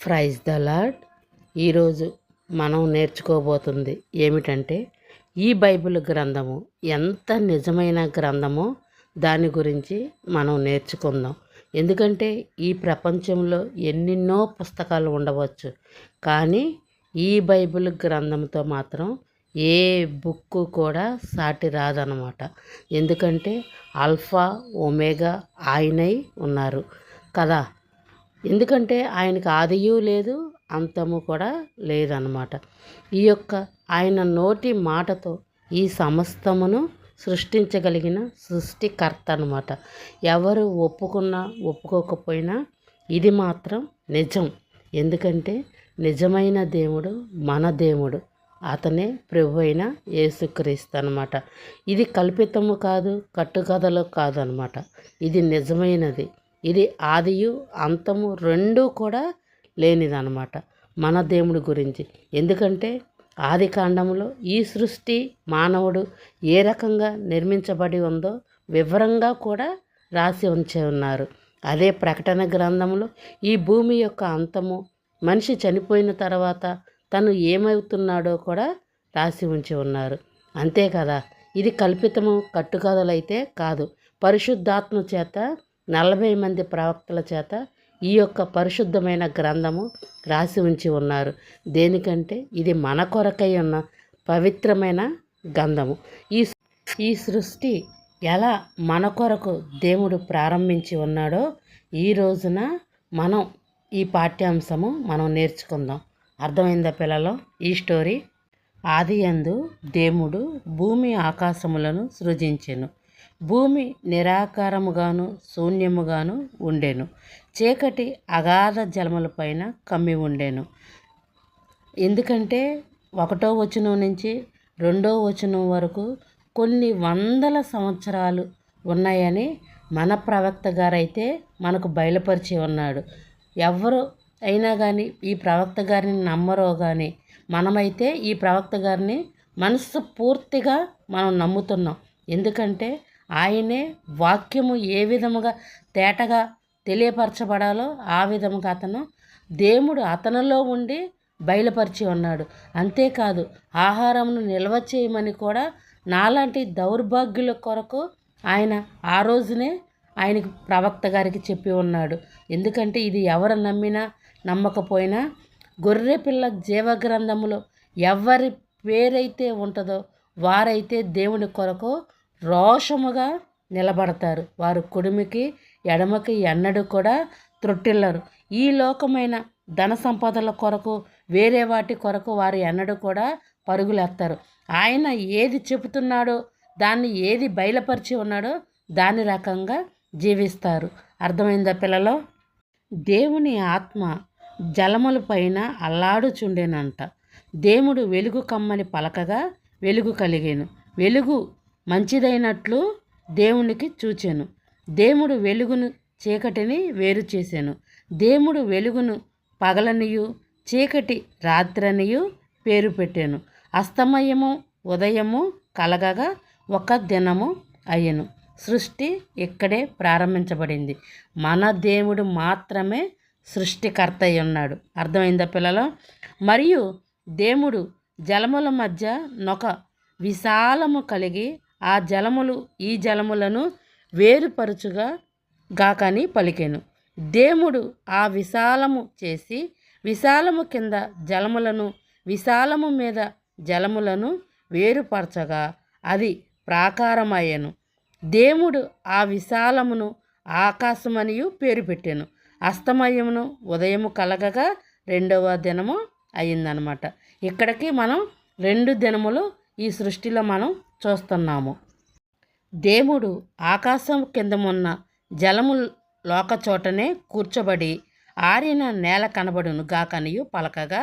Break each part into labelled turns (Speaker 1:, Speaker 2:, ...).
Speaker 1: Praise the lord ఈరోజు మనం నేర్చుకోబోతుంది ఏమిటంటే ఈ బైబిల్ గ్రంథము ఎంత నిజమైన గ్రంథమో దాని గురించి మనం నేర్చుకుందాం. ఎందుకంటే ఈ ప్రపంచంలో ఎన్నెన్నో పుస్తకాలు ఉండవచ్చు కానీ ఈ బైబిల్ గ్రంథంతో మాత్రం ఏ బుక్ కూడా సాటి రాదనమాట ఎందుకంటే ఆల్ఫా ఒమేగా ఆయనై ఉన్నారు కదా. ఎందుకంటే ఆయనకు ఆదియు లేదు అంతము కూడా లేదన్నమాట ఈ యొక్క ఆయన నోటి మాటతో ఈ సమస్తమును సృష్టించగలిగిన సృష్టికర్త అనమాట ఎవరు ఒప్పుకున్నా ఒప్పుకోకపోయినా ఇది మాత్రం నిజం. ఎందుకంటే నిజమైన దేవుడు మన దేవుడు అతనే ప్రభు అయిన యేసుక్రీస్తు అనమాట. ఇది కల్పితము కాదు కట్టుకథలు కాదనమాట. ఇది నిజమైనది. ఇది ఆదియు అంతము రెండూ కూడా లేనిదనమాట మన దేవుడి గురించి. ఎందుకంటే ఆది కాండంలో ఈ సృష్టి మానవుడు ఏ రకంగా నిర్మించబడి ఉందో వివరంగా కూడా రాసి ఉంచే ఉన్నారు. అదే ప్రకటన గ్రంథంలో ఈ భూమి యొక్క అంతము మనిషి చనిపోయిన తర్వాత తను ఏమవుతున్నాడో కూడా రాసి ఉంచి ఉన్నారు. అంతే కదా? ఇది కల్పితము కట్టుకథలైతే కాదు. పరిశుద్ధాత్మ చేత నలభై మంది ప్రవక్తల చేత ఈ యొక్క పరిశుద్ధమైన గ్రంథము రాసి ఉంచి ఉన్నారు. దేనికంటే ఇది మన కొరకై ఉన్న పవిత్రమైన గంధము. ఈ ఈ సృష్టి ఎలా మన కొరకు దేవుడు ప్రారంభించి ఉన్నాడో ఈ రోజున మనం ఈ పాఠ్యాంశము మనం నేర్చుకుందాం. అర్థమైందా పిల్లలు? ఈ స్టోరీ ఆది యందు దేవుడు భూమి ఆకాశములను సృజించెను. భూమి నిరాకారముగాను శూన్యముగాను ఉండెను. చీకటి అగాధ జలములపైన కమ్మి ఉండెను. ఎందుకంటే ఒకటో వచనం నుంచి రెండో వచనం వరకు కొన్ని వందల సంవత్సరాలు ఉన్నాయని మన ప్రవక్త గారైతే మనకు బయలుపరిచి ఉన్నాడు. ఎవరు అయినా కానీ ఈ ప్రవక్త గారిని నమ్మరో కానీ మనమైతే ఈ ప్రవక్త గారిని మనస్సు పూర్తిగా మనం నమ్ముతున్నాం. ఎందుకంటే ఆయనే వాక్యము ఏ విధముగా తేటగా తెలియపరచబడాలో ఆ విధముగా అతను దేవుడు అతనిలో ఉండి బయలుపరిచి ఉన్నాడు. అంతేకాదు ఆహారమును నిల్వ చేయమని కూడా నాలాంటి దౌర్భాగ్యుల కొరకు ఆయన ఆ రోజునే ఆయనకి ప్రవక్త గారికి చెప్పి ఉన్నాడు. ఎందుకంటే ఇది ఎవరు నమ్మినా నమ్మకపోయినా గొర్రె పిల్ల జీవగ్రంథములో ఎవరి పేరైతే ఉంటుందో వారైతే దేవుని కొరకు రోషముగా నిలబడతారు. వారు కుడిమికి ఎడమకి ఎన్నడూ కూడా త్రొట్టిల్లరు. ఈ లోకమైన ధన సంపదల కొరకు వేరే వాటి కొరకు వారు ఎన్నడూ కూడా పరుగులేస్తారు ఆయన ఏది చెబుతున్నాడో దాన్ని ఏది బయలుపరిచి ఉన్నాడో దాని రకంగా జీవిస్తారు. అర్థమైందా పిల్లలో? దేవుని ఆత్మ జలముల పైన అల్లాడుచుండేనంట. దేవుడు వెలుగు కమ్మని పలకగా వెలుగు కలిగాను. వెలుగు మంచిదైనట్లు దేవునికి చూచాను. దేవుడు వెలుగును చీకటిని వేరు చేశాను దేవుడు వెలుగును పగలనియు చీకటి రాత్రనియు పేరు పెట్టాను. అస్తమయము ఉదయము కలగగా ఒక దినము అయ్యను. సృష్టి ఇక్కడే ప్రారంభించబడింది. మన దేవుడు మాత్రమే సృష్టికర్త అయి ఉన్నాడు అర్థమైందా పిల్లలు? మరియు దేవుడు జలముల మధ్య నొక విశాలము కలిగి ఆ జలములు ఈ జలములను వేరుపరుచుగా గాకని పలికెను. దేవుడు ఆ విశాలము చేసి విశాలము కింద జలములను విశాలము మీద జలములను వేరుపరచగా అది ప్రాకారమయ్యను. దేవుడు ఆ విశాలమును ఆకాశమనియు పేరు పెట్టాను. అస్తమయమును ఉదయము కలగగా రెండవ దినము అయిందనమాట ఇక్కడికి మనం రెండు దినములు ఈ సృష్టిలో మనం చూస్తున్నాము. దేవుడు ఆకాశం కిందమున్న జలము లోకచోటనే కూర్చోబడి ఆరిన నేల కనబడును గాకనియు పలకగా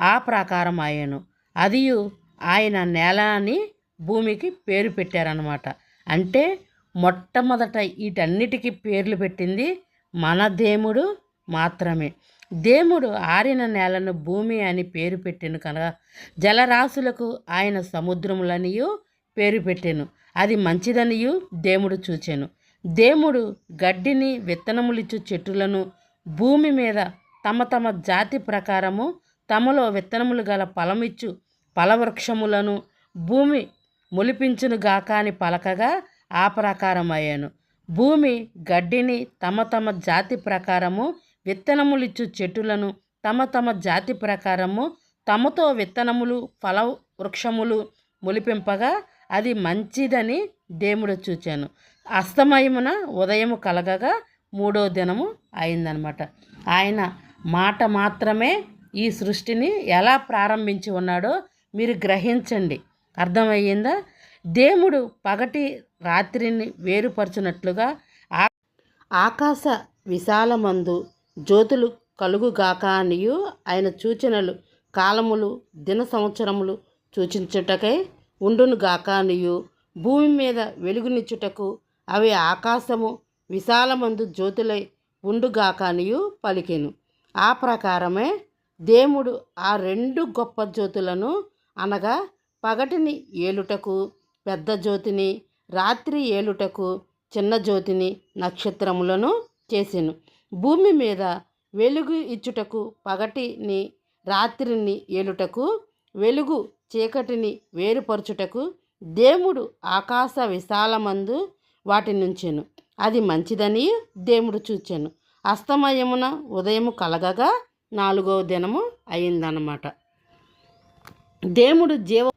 Speaker 1: ఆ ప్రాకారం ఆయను. అదియు ఆయన నేల అని భూమికి పేరు పెట్టారనమాట అంటే మొట్టమొదట వీటన్నిటికీ పేర్లు పెట్టింది మన దేవుడు మాత్రమే. దేవుడు ఆరిన నేలను భూమి అని పేరు పెట్టిన కనుక జలరాశులకు ఆయన సముద్రములనియు పేరు పెట్టెను. అది మంచిదనియు దేముడు చూచెను. దేముడు గడ్డిని విత్తనములిచ్చు చెట్టులను భూమి మీద తమ తమ జాతి ప్రకారము తమలో విత్తనములు గల ఫలమిచ్చు ఫలవృక్షములను భూమి మొలిపించును గాక అని పలకగా ఆ ప్రకారమయ్యాను. భూమి గడ్డిని తమ తమ జాతి ప్రకారము విత్తనములిచ్చు చెట్టులను తమ తమ జాతి ప్రకారము తమతో విత్తనములు ఫల వృక్షములు మొలిపింపగా అది మంచిదని దేవుడు చూచాను. అస్తమయమున ఉదయము కలగగా మూడో దినము అయిందనమాట. ఆయన మాట మాత్రమే ఈ సృష్టిని ఎలా ప్రారంభించి ఉన్నాడో మీరు గ్రహించండి. అర్థమయ్యిందా? దేవుడు పగటి రాత్రిని వేరుపరచునట్లుగా ఆకాశ విశాలమందు జ్యోతులు కలుగుగాక అనియు ఆయన సూచనలు కాలములు దిన సంవత్సరములు సూచించుటకై ఉండును భూమి మీద వెలుగునిచ్చుటకు అవి ఆకాశము విశాలమందు జ్యోతులై ఉండుగాకానియు పలికెను. ఆ ప్రకారమే దేవుడు ఆ రెండు గొప్ప జ్యోతులను అనగా పగటిని ఏలుటకు పెద్ద జ్యోతిని రాత్రి ఏలుటకు చిన్న జ్యోతిని నక్షత్రములను చేసెను. భూమి మీద వెలుగు ఇచ్చుటకు పగటిని రాత్రిని ఏలుటకు వెలుగు చీకటిని వేరుపరచుటకు దేవుడు ఆకాశ విశాలమందు వాటి నుంచెను అది మంచిదని దేవుడు చూచాను. అస్తమయమున ఉదయము కలగగా నాలుగవ దినము అయిందన్నమాట. దేవుడు జీవ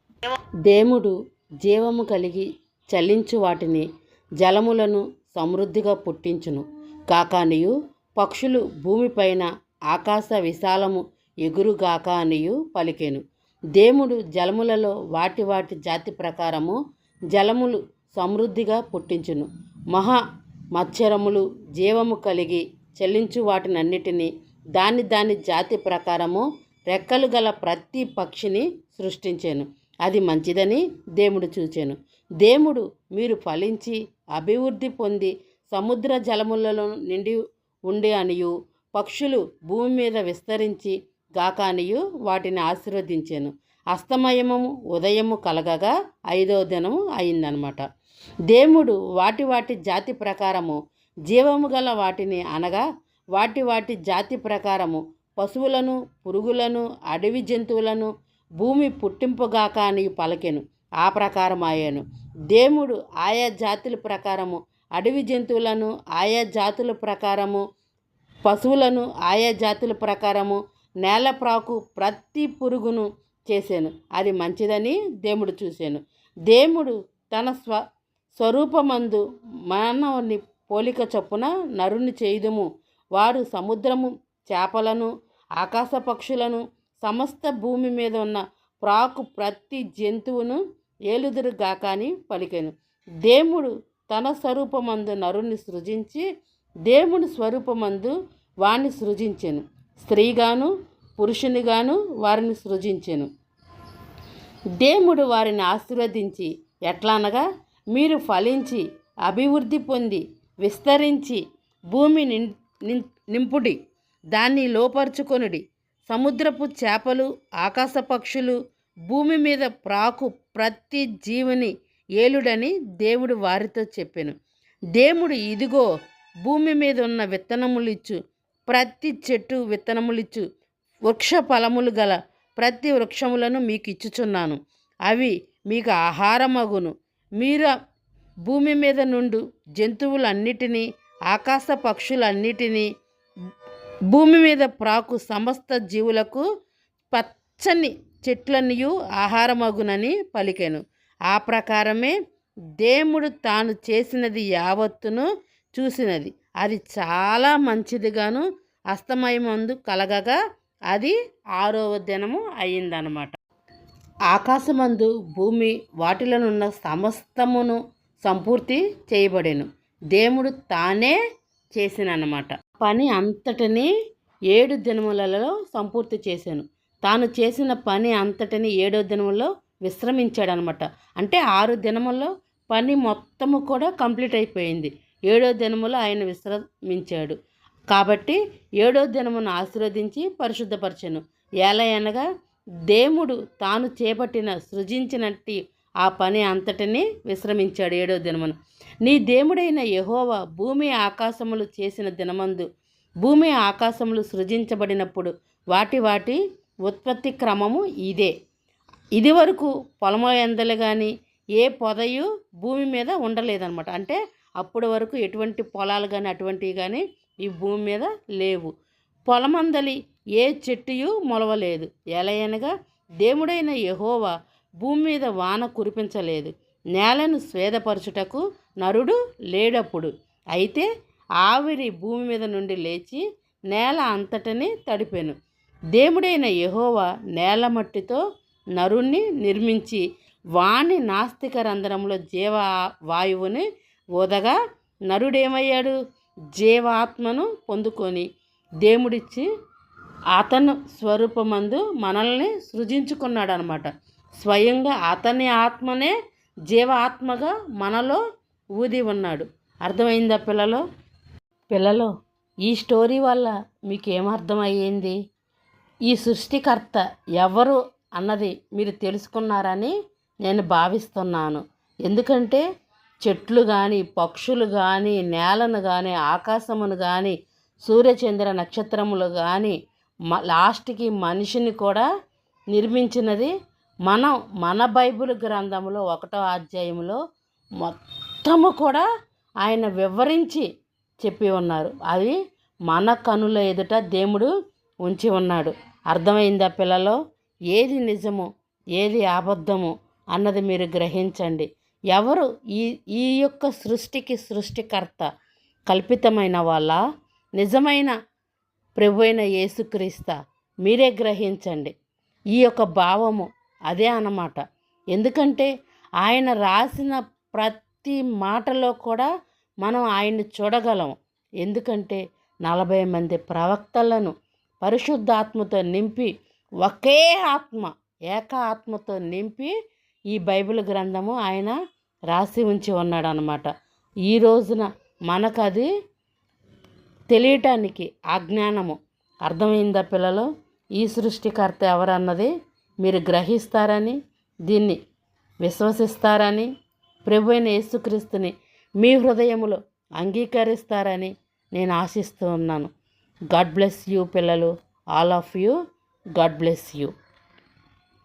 Speaker 1: దేవుడు జీవము కలిగి చలించు వాటిని జలములను సమృద్ధిగా పుట్టించును. కాకానియు పక్షులు భూమిపైన ఆకాశ విశాలము ఎగురుగాక అనియు పలికెను. దేముడు జలములలో వాటి వాటి జాతి ప్రకారము జలములు సమృద్ధిగా పుట్టించును. మహా మత్సరములు జీవము కలిగి చెల్లించు వాటినన్నిటినీ దాని దాని జాతి ప్రకారము రెక్కలు గల ప్రతి పక్షిని సృష్టించాను. అది మంచిదని దేవుడు చూచాను. దేవుడు మీరు ఫలించి అభివృద్ధి పొంది సముద్ర జలములలో నిండి ఉండే అనియు పక్షులు భూమి మీద విస్తరించి గాకానియు వాటిని ఆశీర్వదించాను. అస్తమయము ఉదయము కలగగా ఐదో దినము అయిందనమాట. దేవుడు వాటి వాటి జాతి ప్రకారము జీవము గల వాటిని అనగా వాటి వాటి జాతి ప్రకారము పశువులను పురుగులను అడవి జంతువులను భూమి పుట్టింపుగాక అని పలికెను. ఆ ప్రకారం అయ్యాను దేవుడు ఆయా జాతుల ప్రకారము అడవి జంతువులను ఆయా జాతుల ప్రకారము పశువులను ఆయా జాతుల ప్రకారము నేలప్రాకు ప్రతి పురుగును చేశాను అది మంచిదని దేవుడు చూశాను దేవుడు తన స్వ స్వరూపమందు మానవుని పోలిక చొప్పున నరుని చేయుదుము. వారు సముద్రము చేపలను ఆకాశ పక్షులను సమస్త భూమి మీద ఉన్న ప్రాకు ప్రతి జంతువును ఏలుదురుగాక అని పలికాను. దేవుడు తన స్వరూపమందు నరుణ్ణి సృజించి దేవుని స్వరూపమందు వాణ్ణి సృజించాను. స్త్రీగాను పురుషునిగాను వారిని సృజించెను. దేవుడు వారిని ఆశీర్వదించి ఎట్లా అనగా మీరు ఫలించి అభివృద్ధి పొంది విస్తరించి భూమి నిం నింపుడి దాన్ని లోపరుచుకొనుడి. సముద్రపు చేపలు ఆకాశ పక్షులు భూమి మీద ప్రాకు ప్రతి జీవిని ఏలుడని దేవుడు వారితో చెప్పెను. దేవుడు ఇదిగో భూమి మీద ఉన్న విత్తనములిచ్చు ప్రతి చెట్టు విత్తనములిచ్చు వృక్ష ఫలములు గల ప్రతి వృక్షములను మీకు ఇచ్చుచున్నాను అవి మీకు ఆహారమగును. మీరు భూమి మీద నుండు జంతువులన్నిటినీ ఆకాశ పక్షులన్నిటినీ భూమి మీద ప్రాకు సమస్త జీవులకు పచ్చని చెట్లనియు ఆహారమగునని పలికెను. ఆ ప్రకారమే దేవుడు తాను చేసినది యావత్తును చూసినది. అది చాలా మంచిదిగాను అస్తమయమందు కలగగా అది ఆరవ దినము అయిందనమాట ఆకాశమందు భూమి వాటిలోనున్న సమస్తమును సంపూర్తి చేయబడెను. దేవుడు తానే చేసిననమాట. పని అంతటిని ఏడు దినములలో సంపూర్తి చేశాను తాను చేసిన పని అంతటిని ఏడో దినములో విశ్రమించాడనమాట. అంటే ఆరు దినముల్లో పని మొత్తము కూడా కంప్లీట్ అయిపోయింది. ఏడో దినములో ఆయన విశ్రమించాడు. కాబట్టి ఏడో దినమును ఆశీర్వదించి పరిశుద్ధపరిచాను. ఏలయనగా దేముడు దేవుడు తాను చేపట్టిన సృజించినట్టి ఆ పని అంతటిని విశ్రమించాడు ఏడో దినమును. నీ దేవుడైన యహోవా భూమి ఆకాశములు చేసిన దినమందు భూమి ఆకాశములు సృజించబడినప్పుడు వాటి వాటి ఉత్పత్తి క్రమము ఇదే. ఇదివరకు పొలము ఎందలు కానీ ఏ పొదయు భూమి మీద ఉండలేదన్నమాట. అంటే అప్పటి వరకు ఎటువంటి పొలాలు కానీ అటువంటివి కానీ ఈ భూమి మీద లేవు. పొలమందలి ఏ చెట్టుయు మొలవలేదు. ఎలయనగా దేవుడైన యహోవా భూమి మీద వాన కురిపించలేదు. నేలను స్వేదపరచుటకు నరుడు లేడప్పుడు. అయితే ఆవిరి భూమి మీద నుండి లేచి నేల అంతటని తడిపెను. దేవుడైన యహోవా నేల మట్టితో నరుణ్ణి నిర్మించి వాణి నాస్తిక రంధ్రంలో జీవ వాయువుని ఓదగా నరుడేమయ్యాడు? జీవాత్మను పొందుకొని దేవుడిచ్చి అతను స్వరూపమందు మనల్ని సృజించుకున్నాడు అనమాట స్వయంగా అతని ఆత్మనే జీవాత్మగా మనలో ఊది ఉన్నాడు. అర్థమైందా పిల్లలు? పిల్లలు ఈ స్టోరీ వల్ల మీకేమర్థమయ్యింది ఈ సృష్టికర్త ఎవరు అన్నది మీరు తెలుసుకున్నారని నేను భావిస్తున్నాను. ఎందుకంటే చెట్లు కానీ పక్షులు కానీ నేలను కానీ ఆకాశమును కానీ సూర్యచంద్ర నక్షత్రములు కానీ మ లాస్ట్కి మనిషిని కూడా నిర్మించినది మనం మన బైబిల్ గ్రంథంలో ఒకటో అధ్యాయంలో మొత్తము కూడా ఆయన వివరించి చెప్పి ఉన్నారు. అది మన కనుల ఎదుట దేవుడు ఉంచి ఉన్నాడు. అర్థమైందా పిల్లలో? ఏది నిజము? ఏది అబద్ధము? అన్నది మీరు గ్రహించండి. ఎవరు ఈ ఈ యొక్క సృష్టికి సృష్టికర్త కల్పితమైన వాళ్ళ? నిజమైన ప్రభు అయిన యేసుక్రీస్త మీరే గ్రహించండి. ఈ యొక్క భావము అదే అన్నమాట. ఎందుకంటే ఆయన రాసిన ప్రతి మాటలో కూడా మనం ఆయన్ని చూడగలం. ఎందుకంటే నలభై మంది ప్రవక్తలను పరిశుద్ధాత్మతో నింపి ఒకే ఆత్మ ఏక ఆత్మతో నింపి ఈ బైబిల్ గ్రంథము ఆయన రాసి ఉంచి ఉన్నాడు అనమాట ఈ రోజున మనకు అది తెలియటానికి అజ్ఞానము అర్థమైందా పిల్లలు? ఈ సృష్టికర్త ఎవరన్నది మీరు గ్రహిస్తారని దీన్ని విశ్వసిస్తారని ప్రభు అయిన యేసుక్రీస్తుని మీ హృదయములో అంగీకరిస్తారని నేను ఆశిస్తూ ఉన్నాను. గాడ్ బ్లెస్ యూ పిల్లలు. All of you. God bless you.